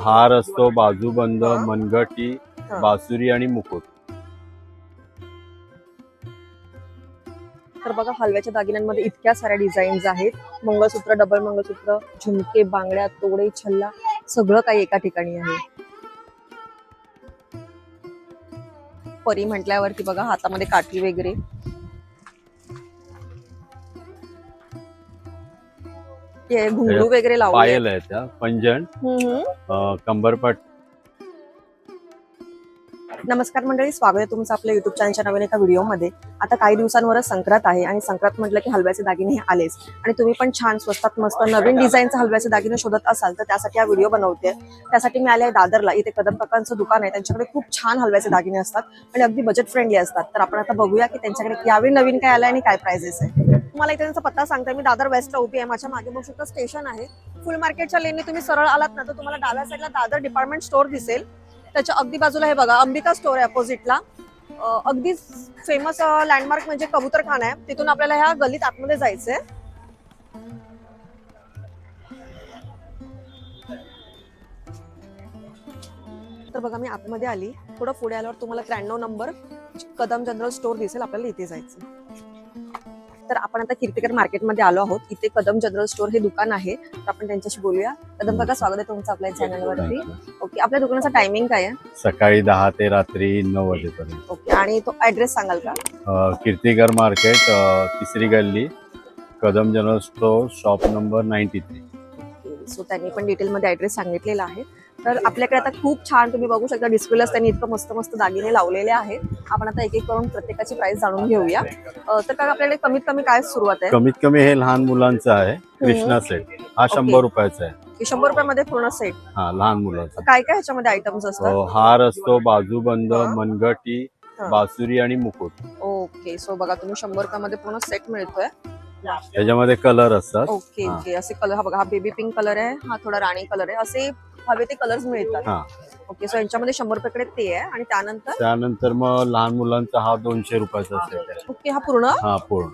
हार असतो बाजूबंद. मनगटी. बासुरी आणि मुकुट तर बघा हलव्याच्या दागिन्यांमध्ये इतक्या साऱ्या डिझाईन्स आहेत मंगळसूत्र डबल मंगळसूत्र झुमके बांगड्या तोडे छल्ला सगळं काही एका ठिकाणी आहे परी म्हटल्यावरती बघा हातामध्ये काठी वगैरे घुंगरू वगैरे लावले पायल आहे त्या पंजन अ, कंबरपट नमस्कार मंडळी स्वागत आहे तुमचं आपल्या युट्यूब चॅनलच्या नवीन एका व्हिडिओमध्ये. आता काही दिवसांवरच संक्रांत आहे आणि संक्रांत म्हटलं की हलव्याचे दागिने हे आलेच. आणि तुम्ही पण छान स्वस्तात मस्त नवीन डिझाईनचे हलव्याचे दागिने शोधत असाल तर त्यासाठी हा व्हिडिओ बनवते. त्यासाठी मी आले आहे दादरला. इथे कदम काकांचं दुकान आहे. त्यांच्याकडे खूप छान हलव्याचे दागिने असतात आणि अगदी बजेट फ्रेंडली असतात. तर आपण आता बघूया की त्यांच्याकडे यावेळी नवीन काय आलं आणि काय प्राइजेस आहे. तुम्हाला इथे त्यांचा पत्ता सांगते. मी दादर वेस्टला उभी आहे. माझ्या मागे बघू शकता स्टेशन आहे. फुल मार्केटच्या लेनने तुम्ही सरळ आलात ना तर तुम्हाला डाव्या साईडला दादर डिपार्टमेंट स्टोअर दिसेल. त्याच्या अगदी बाजूला हे बघा अंबिका स्टोर आहे अपोजिटला अगदी फेमस लँडमार्क म्हणजे कबूतर आहे. तिथून आपल्याला ह्या गलीत आतमध्ये जायचंय. तर बघा मी आतमध्ये आली. थोडं पुढे आल्यावर तुम्हाला त्र्याण्णव नंबर कदम जनरल स्टोअर दिसेल आपल्याला इथे जायचं तर आपण आता कीर्तिकर मार्केटमध्ये आलो आहोत. इथे कदम जनरल स्टोअर हे दुकान आहे. तर आपण त्यांच्याशी बोलूया. कदम काका स्वागत आहे तुमचं आपल्या चॅनलवरती ओके आपल्या दुकानाचा टायमिंग काय आहे? सकाळी दहा ते रात्री नऊ वाजेपर्यंत. ओके आणि तो ऍड्रेस सांगाल का? अ, कीर्तिकर मार्केट अ, तिसरी गल्ली Kadam general store shop number ninety three so त्यांनी पण डिटेलमध्ये ऍड्रेस सांगितलेला आहे. तर आपल्याकडे आता खूप छान तुम्ही बघू शकता डिस्प्लेलाच त्यांनी इतकं मस्त मस्त दागिने लावलेले आहेत. आपण आता एक एक करून प्रत्येकाची प्राइस जाणून घेऊया. तर काय आपल्याकडे कमीत कमी काय सुरुवात आहे? कमीत कमी हे लहान मुलांचं आहे कृष्णा सेट. हा शंभर रुपयाचा आहे. शंभर रुपयामध्ये पूर्ण सेट? हा लहान मुलांचा. काय काय ह्याच्यामध्ये आयटम्स असतात? अ, हार असतो बाजूबंद. मनगटी. बासुरी आणि मुकुट. ओके सो बघा तुम्ही शंभर रुपयामध्ये पूर्ण सेट मिळतोय. त्याच्यामध्ये कलर असतात. ओके हा. ओके असे कलर हा बघा हा बेबी पिंक कलर आहे हा थोडा राणी कलर आहे. असे हवे ते कलर्स मिळतात. हा. ओके सो यांच्यामध्ये शंभर रुपयाकडे ते आहे आणि त्यानंतर? त्यानंतर मग लहान मुलांचा हा दोनशे रुपयाचा सेट आहे. ओके हा पूर्ण? हा पूर्ण.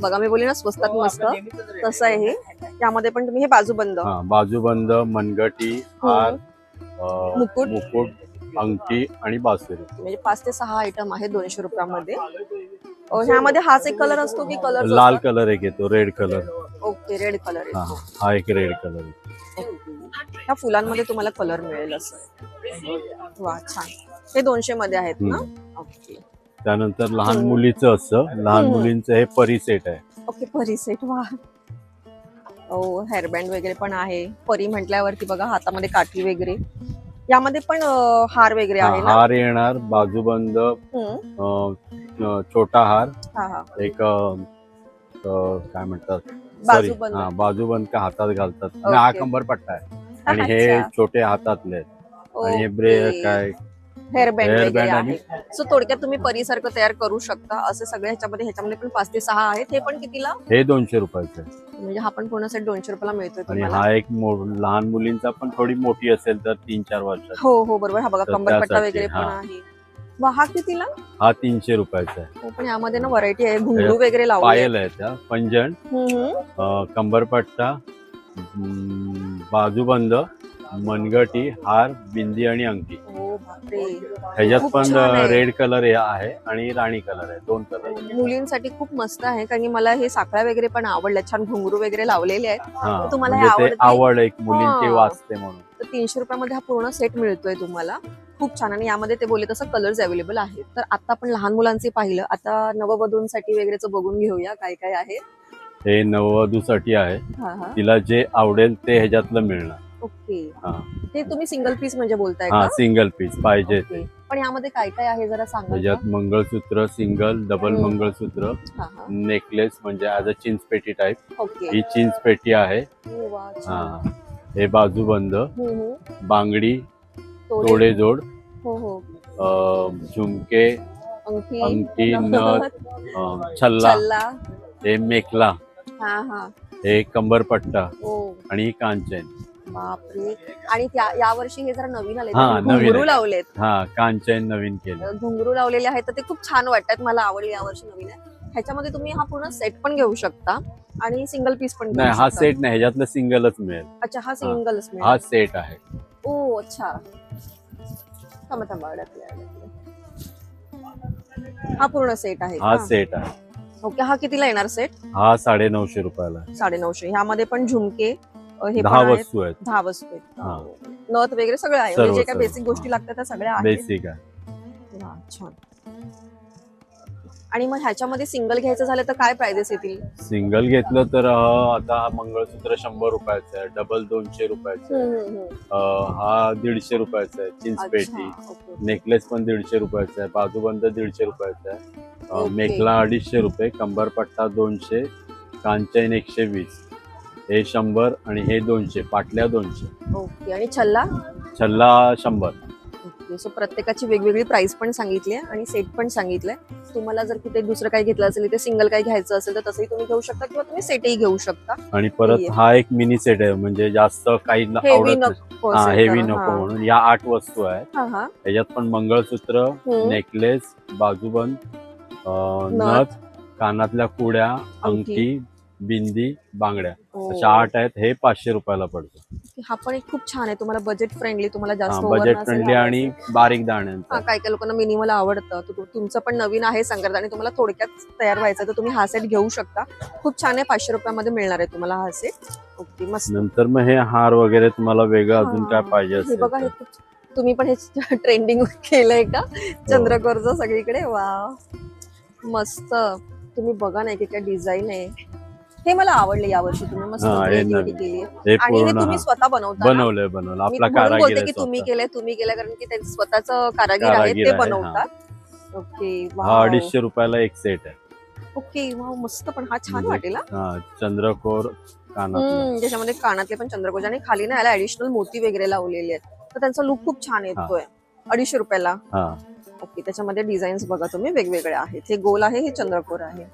बघा मी बोलली ना स्वस्तात मस्त. तसं आहे. हे यामध्ये पण तुम्ही हे बाजूबंद हा बाजूबंद मनगटी हार अ, मुकुट. मुकुट अंगठी आणि बासुरी. म्हणजे पाच ते सहा आयटम आहे दोनशे रुपयामध्ये. ह्यामध्ये हाच एक कलर असतो की कलर लाल कलर एक येतो red colour okay red colour हा हा एक रेड कलर ह्या फुलांमध्ये तुम्हाला कलर मिळेल असं. वा छान. हे दोनशे मध्ये आहेत ना? ओके. त्यानंतर लहान मुलीचं असतं लहान. मुलींचं हे परी सेट आहे. ओके परी सेट वा. ओ हेअरबँड वगैरे पण आहे. परी म्हटल्यावरती बघा हातामध्ये काठी वगैरे. यामध्ये पण अं, हार वगैरे हा, आहे ना? हार येणार बाजूबंद हम्म. अ, अ, छोटा हार एक काय म्हणतात? Sorry, बाजूबंद हा बाजूबंद का हातात घालतात? आणि हा. कंबर पट्टा आहे. आणि हे. छोटे हातातले आहेत. आणि हे ब्रे. काय? हेअरबँड आहे. सो थोडक्यात तुम्ही परीसारखं तयार करू शकता. असे सगळे ह्याच्यामध्ये ह्याच्यामध्ये पण पाच ते सहा आहेत. हे पण कितीला? हे दोनशे रुपयाचे. म्हणजे हा पण पूर्ण सेट दोनशे रुपयाला मिळतोय आणि हा एक लहान मुलींचा पण थोडी मोठी असेल तर तीन चार वर्षाचा. हो हो बरोबर. हा बघा कंबरपट्टा वगैरे पण. आहे. हा कितीला? हा तीनशे रुपयाचा आहे. हो पण यामध्ये ना व्हरायटी आहे. घुंगरू वगैरे लावले. पायल आहे त्या. अ, कंबरपट्टा बाजूबंद मनगटी हार बिंदी आणि अंगठी. हो बापरे. ह्याच्यात खूप पण छान आहे. रेड कलर आहे आणि राणी कलर आहे. दोन कलर मुलींसाठी खूप मस्त आहे कारण की मला हे साखळ्या वगैरे पण आवडल्या. छान घुंगरू वगैरे लावलेले आहेत. हा तुम्हाला हे म्हणजे ते आवडते? आवड एक मुलींची हा. वाचते म्हणून. तर तीनशे रुपयामध्ये हा पूर्ण सेट मिळतोय तुम्हाला. खूप छान आणि यामध्ये ते बोलले तसं कलर्स अवेलेबल आहेत. तर आता आपण लहान मुलांचे पाहिलं. आता नववधूंसाठी वगैरेच बघून घेऊया काय काय आहे. हे नववधूसाठी आहे. हा हा. तिला जे आवडेल ते ह्याच्यातलं मिळणार. ओके. हा. हे तुम्ही सिंगल पीस म्हणजे बोलताय हा का? सिंगल पीस पाहिजे ओके. पण यामध्ये काय काय आहे जरा सांगा त्याच्यात मंगळसूत्र सिंगल डबल हम्म. मंगळसूत्र हा हा. नेकलेस म्हणजे ऍज अ चिंचपेटी टाईप ओके. ही चिंचपेटी आहे. हो, वा, छान. हा. हे बाजूबंद हम्म, हम्म. बांगडी तोडे. तोडे जोड. हो हो. झुमके अंगठी नथ छल्ला. हे मेखला हा कंबरपट्टा हो आणि कांचन. बापरे. आणि त्या यावर्षी हे जरा नवीन आले हा, घुंगरू. लावलेत. हा कांचन नवीन केलं. घुंगरू लावलेले आहेत तर ते खूप छान वाटतात. मला आवडले यावर्षी नवीन. आहे ह्याच्यामध्ये तुम्ही हा पूर्ण सेट पण घेऊ शकता. आणि सिंगल पीस पण नाही हा. सेट नाही ह्याच्यातलं सिंगलच मिळेल. अच्छा हा सिंगलच हा सेट आहे. ओ अच्छा थांबा थांबा अडकले, अडकले. हा पूर्ण सेट आहे हा का? सेट आहे ओके हा कितीला येणार सेट हा साडे नऊशे रुपयाला आहे. साडे नऊशे ह्यामध्ये पण झुमके अ, हे पण दहा आहेत. वस्तू आहेत दहा वस्तू आहेत हा. नथ वगैरे सगळं आहे सर्व, म्हणजे जे सर्व. बेसिक गोष्टी लागतात त्या सगळ्या आहेत बेसिक आहे वा, छान आणि मग ह्याच्यामध्ये सिंगल घ्यायचं झालं तर काय प्राइजेस येतील? सिंगल घेतलं तर अं, आता हा मंगळसूत्र शंभर रुपयाचं आहे डबल दोनशे रुपयाचं आहे. अं, हा दीडशे रुपयाचा आहे अच्छा, ओके. नेकलेस पण दीडशे रुपयाचा आहे बाजूबंद दीडशे रुपयाचा आहे. अं, ओके. मेखला अडीचशे रुपये कंबरपट्टा दोनशे कांचैन एकशे वीस. हे शंभर आणि हे दोनशे पाटल्या दोनशे. ओके आणि छल्ला? छल्ला शंभर. ओके सो प्रत्येकाची वेगवेगळी प्राइस पण सांगितली आहे आणि सेट पण सांगितलंय तुम्हाला जर कुठे दुसरं काही घेतलं असेल ते सिंगल काही घ्यायचं असेल तर तसंही तुम्ही घेऊ शकता किंवा तुम्ही सेटही घेऊ शकता आणि परत. हा एक मिनी सेट आहे म्हणजे जास्त काही हेवी. नको. म्हणून या आठ वस्तू आहेत त्याच्यात पण मंगळसूत्र. नेकलेस बाजूबंद. नथ कानातल्या कुड्या अंगठी. बिंदी बांगड्या. ओ. अशा आठ आहेत हे पाचशे रुपयाला पडतं. हा पण एक खूप छान आहे तुम्हाला बजेट फ्रेंडली तुम्हाला जास्त over बजेट नसेल फ्रेंडली आणि. बारीक हा दाण्यांचं. काय काय लोकांना मिनिमल आवडतं. तु- तुमचं पण नवीन आहे संक्रांत आणि तुम्हाला थोडक्यात तयार व्हायचं तर तुम्ही हा सेट घेऊ शकता. खूप छान आहे पाचशे रुपयामध्ये मिळणार आहे तुम्हाला हा सेट ओके मस्त. नंतर मग हे हार वगैरे तुम्हाला वेगळं अजून हा. काय पाहिजे हे असेल बघा हे तर. खूप तुम्ही पण हे ट्रेंडिंग केलंय का? हो. चंद्रकोरचं सगळीकडे? वा मस्त. तुम्ही बघा ना काय डिझाईन आहे. हे मला आवडले यावर्षी तुम्ही मस्त हा, हे creativity नवीन. केली आहे. हे आणि हे पूर्ण तुम्ही हा. स्वतः बनवता ना? बनवलंय बनवलं मी आपला म्हणून कारागीर बोलते आहे की तुम्ही. केलंय तुम्ही केलंय कारण की त्यांचं स्वतःच कारागीर कारागीर ते आहे, बनवतात ओके हा वाव. अडीचशे रुपयाला एक सेट आहे ओके वाव मस्त पण हा छान म्हणजे- वाटेल हा. हा चंद्रकोर कानातलं हम्म, त्याच्यामध्ये कानातले पण चंद्रकोज आणि खाली ना याला ऍडिशनल मोती वगैरे लावलेले आहेत तर त्यांचा लुक खूप छान येतोय अडीचशे रुपयाला हा ओके त्याच्यामध्ये डिझाईन्स बघा तुम्ही वेगवेगळे आहेत हे गोल आहे हे चंद्रकोर आहे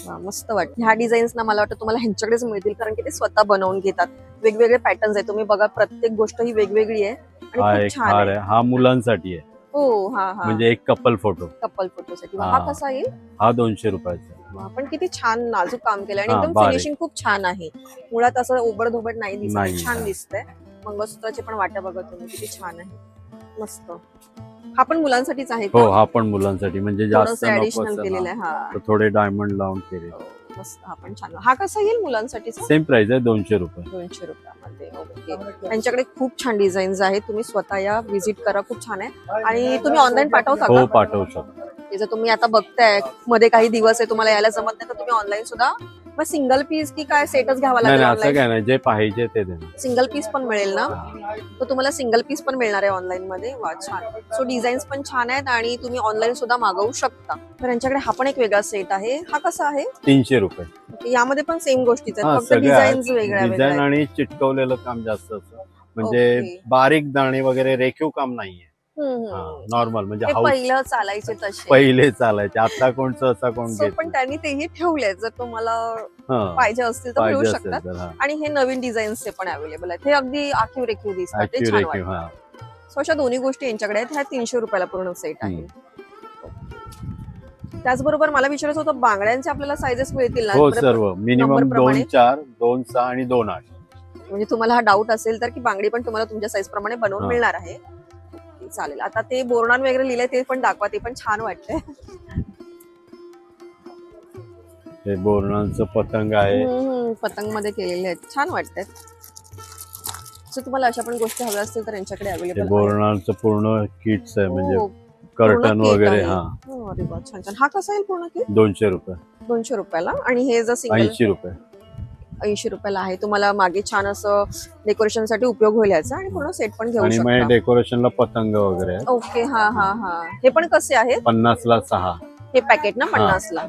मस्त वाटत. ह्या डिझाईन्स ना मला वाटतं तुम्हाला ह्यांच्याकडेच मिळतील कारण की ते स्वतः बनवून घेतात. वेगवेगळे पॅटर्न्स आहेत. तुम्ही बघा प्रत्येक गोष्ट ही वेगवेगळी आहे हा आणि एक खूप छान हार आहे. आहे. हा मुलांसाठी आहे. हो हा हा. म्हणजे एक कपल फोटो कपल फोटोसाठी हा. हा कसा येईल? हा दोनशे रुपयाचा आहे. वा, पण किती छान नाजूक काम केलं आणि हा, एकदम बारीक. फिनिशिंग खूप छान आहे. मुळात असं ओबड नाही दिसत नाही, छान हा. दिसतंय. मंगळसूत्राचे पण वाट्या बघा तुम्ही. किती छान आहे. मस्त. हा पण मुलांसाठीच आहे हो का? हा पण मुलांसाठी. म्हणजे जास्त थोडंसं नको ऍडिशनल असेल केलेलं ना, हा. तर थोडे डायमंड लावून केले. मस्त. हा पण छान. हा कसा येईल मुलांसाठीचा? सेम प्राइस आहे दोनशे रुपये. दोनशे रुपयामध्ये. ओके. त्यांच्याकडे खूप छान डिझाईन्स आहेत. तुम्ही स्वतः या व्हिजिट करा. खूप छान आहे. आणि तुम्ही ऑनलाईन पाठवता हो का पाठवू शकतो. हे जर तुम्ही आता बघतायमध्ये काही दिवस आहे तुम्हाला यायला जमत नाही तर तुम्ही ऑनलाईन सुद्धा मग सिंगल पीस की काय सेटच घ्यावा नाही लागेल नाही असं ऑनलाईन काय नाही जे पाहिजे ते देणार. सिंगल पीस पण मिळेल ना? तर तुम्हाला सिंगल पीस पण मिळणार आहे ऑनलाईन मध्ये. वा छान. सो डिझाईन्स पण छान आहेत आणि तुम्ही ऑनलाईन सुद्धा मागवू शकता. तर यांच्याकडे हा पण एक वेगळा सेट आहे. हा कसा आहे? तीनशे रुपये. यामध्ये पण सेम गोष्टीच आहेत. फक्त. डिझाईन्स वेगळ्या वेगळ्या डिझाईन आहेत. आणि चिटकवलेलं काम जास्त असतं. म्हणजे ओके. बारीक दाणे वगैरे रेखीव काम नाहीये. नॉर्मल म्हणजे पहिलं चालायचे तसे. पहिले चालायचे. आता कोणचं असा कोण So, पण त्यांनी तेही ठेवले जर तुम्हाला पाहिजे असतील तर मिळू शकतात. आणि हे नवीन डिझाईन्सचे पण अवेलेबल आहेत. हे अगदी आखीव रेखीव दिसतात. ते छान हा. सो अशा दोन्ही गोष्टी यांच्याकडे आहेत. ह्या तीनशे रुपयाला पूर्ण सेट आहे. त्याचबरोबर मला विचारायचं होतं बांगड्यांचे आपल्याला सायझेस मिळतील ना? हो बरं, सर्व. मिनिमम दोन प्रमाणे? चार दोन सहा आणि दोन आठ. म्हणजे तुम्हाला हा डाऊट असेल तर की बांगडी पण तुम्हाला तुमच्या साईज प्रमाणे बनवून हा. मिळणार आहे. चालेल. आता ते बोरणान वगैरे लिहिलंय ते पण दाखवा ते पण छान वाटतंय. हे बोरणांचं पतंग आहे. पतंगमध्ये केलेले आहेत. छान वाटतात सो तुम्हाला अशा पण गोष्टी हव्या असतील तर यांच्याकडे हे अवेलेबल बोरणांचं पूर्ण किट्स आहे म्हणजे हो, कर्टन kit वगैरे. हा. वा छान छान. हा कसा येईल पूर्ण की दोनशे रुपये. दोनशे रुपयाला. आणि हे जर सिंगल ऐंशी रुपये. ऐंशी रुपयाला आहे. तुम्हाला मागे छान असं डेकोरेशनसाठी उपयोग होईल याचा आणि पूर्ण सेट पण घेऊ आणि मग शकता. डेकोरेशनला पतंग वगैरे. आहे ओके हा हा हा. हे पण कसे आहेत? पन्नास ला सहा. हे पॅकेट ना पन्नासला.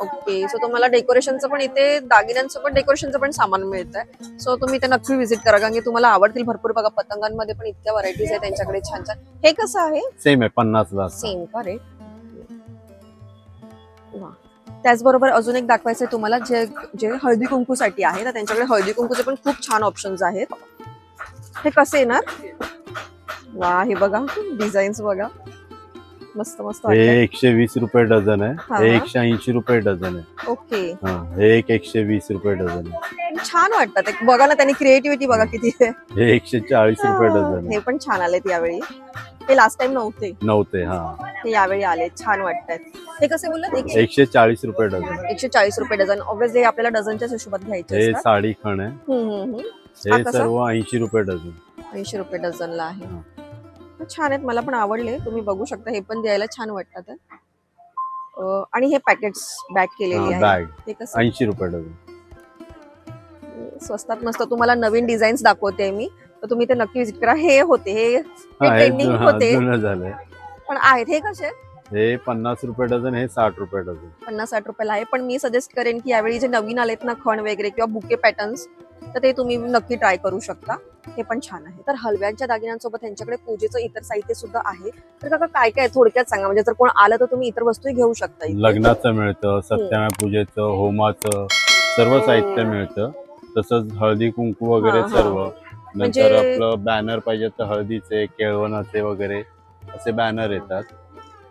ओके सो तुम्हाला डेकोरेशनचं पण इथे दागिन्यांचं पण डेकोरेशनचं पण सामान मिळतंय. सो तुम्ही इथे नक्की व्हिजिट करा कारण की तुम्हाला आवडतील भरपूर. बघा पतंगांमध्ये पण इतक्या व्हरायटीज आहेत त्यांच्याकडे छान छान. हे कसं आहे? सेम आहे पन्नास ला सहा. सेम का रेट. त्याचबरोबर अजून एक दाखवायचं आहे तुम्हाला जे जे हळदी कुंकूसाठी आहे तर त्यांच्याकडे हळदी कुंकूचे पण खूप छान ऑप्शन्स आहेत. हे कसे येणार? वा हे बघा डिझाईन्स बघा. मस्त मस्त हे एकशे वीस रुपये डझन आहे. हा. एकशे ऐंशी रुपये डझन आहे. ओके. हा एक एकशे वीस रुपये डझन आहे. छान वाटतात बघा ना त्यांनी क्रिएटिव्हिटी बघा किती आहे. हे एकशे चाळीस रुपये डझन हे पण छान आलेत यावेळी. हे लास्ट टाइम नव्हते. नव्हते हा. हे यावेळी आले छान वाटतात हे कसे बोललात एकशे एकशे चाळीस रुपये डझन. एकशे चाळीस रुपये डझन. ऑब्विसली आपल्याला डझनच्याच हिशोबात घ्यायचे हे असतात. साडी खण आहे. हम्म, हम्म, हम्म. हा हे कसा? सर्व ऐंशी रुपये डझन. ऐंशी रुपये डझनला आहे. छान आहेत मला पण आवडले. तुम्ही बघू शकता हे पण द्यायला छान वाटतात अं, आणि हे पॅकेट्स बॅग केलेली आहे. बॅग ते कसं? ऐंशी रुपये डझन. स्वस्तात मस्त. तुम्हाला नवीन डिझाईन्स दाखवते मी. तर तुम्ही ते नक्की विजिट करा. हे होते हे होते. पण आहेत हे कसे? हे पन्नास रुपये डझन हे साठ रुपये डझन. पन्नास साठ रुपयाला आहे. पण मी सजेस्ट करेन की यावेळी जे नवीन आलेत ना खण वगैरे किंवा बुके पॅटर्न्स तर ते तुम्ही नक्की ट्राय करू शकता. हे पण छान आहे. तर हलव्यांच्या दागिन्यांसोबत त्यांच्याकडे पूजेचं इतर साहित्य सुद्धा आहे. तर काका काय काय? थोडक्यात सांगा. म्हणजे जर कोण आलं तर तुम्ही इतर वस्तूही घेऊ शकता. लग्नाचं मिळतं सत्यनारायण पूजेचं होमाचं सर्व साहित्य मिळतं. तसंच हळदी कुंकू वगैरे. सर्व. नंतर आपलं बॅनर पाहिजे तर हळदीचे केळवणाचे वगैरे असे बॅनर येतात.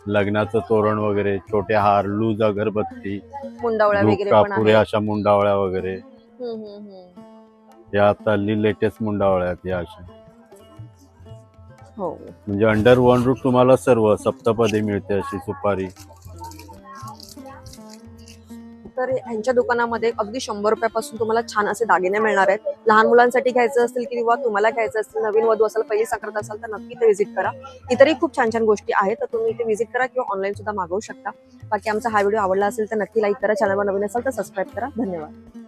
लग्नाचं तोरण वगैरे छोटे हार लूज अगरबत्ती मुंडावळ्या धूप वगैरे पण कापुरे आहे अशा मुंडावळ्या वगैरे. हम्म, हम्म, हम्म. या आता लेटेस्ट मुंडावळ्या आहेत या अशा. हो. म्हणजे अंडर वन रूट तुम्हाला सर्व सप्तपदी मिळते अशी सुपारी. तर ह्यांच्या दुकानामध्ये अगदी शंभर रुपयापासून तुम्हाला छान असे दागिने मिळणार आहेत. लहान मुलांसाठी घ्यायचं असेल किंवा तुम्हाला घ्यायचं असेल नवीन वधू असाल पहिली संक्रांत असाल तर नक्की ते व्हिजिट करा. इतरही खूप छान छान गोष्टी आहेत तर तुम्ही इथे व्हिजिट करा किंवा ऑनलाईन सुद्धा मागवू शकता. बाकी आमचा हा व्हिडिओ आवडला असेल तर नक्की लाईक करा. चॅनलवर नवीन असाल तर सबस्क्राईब करा. धन्यवाद.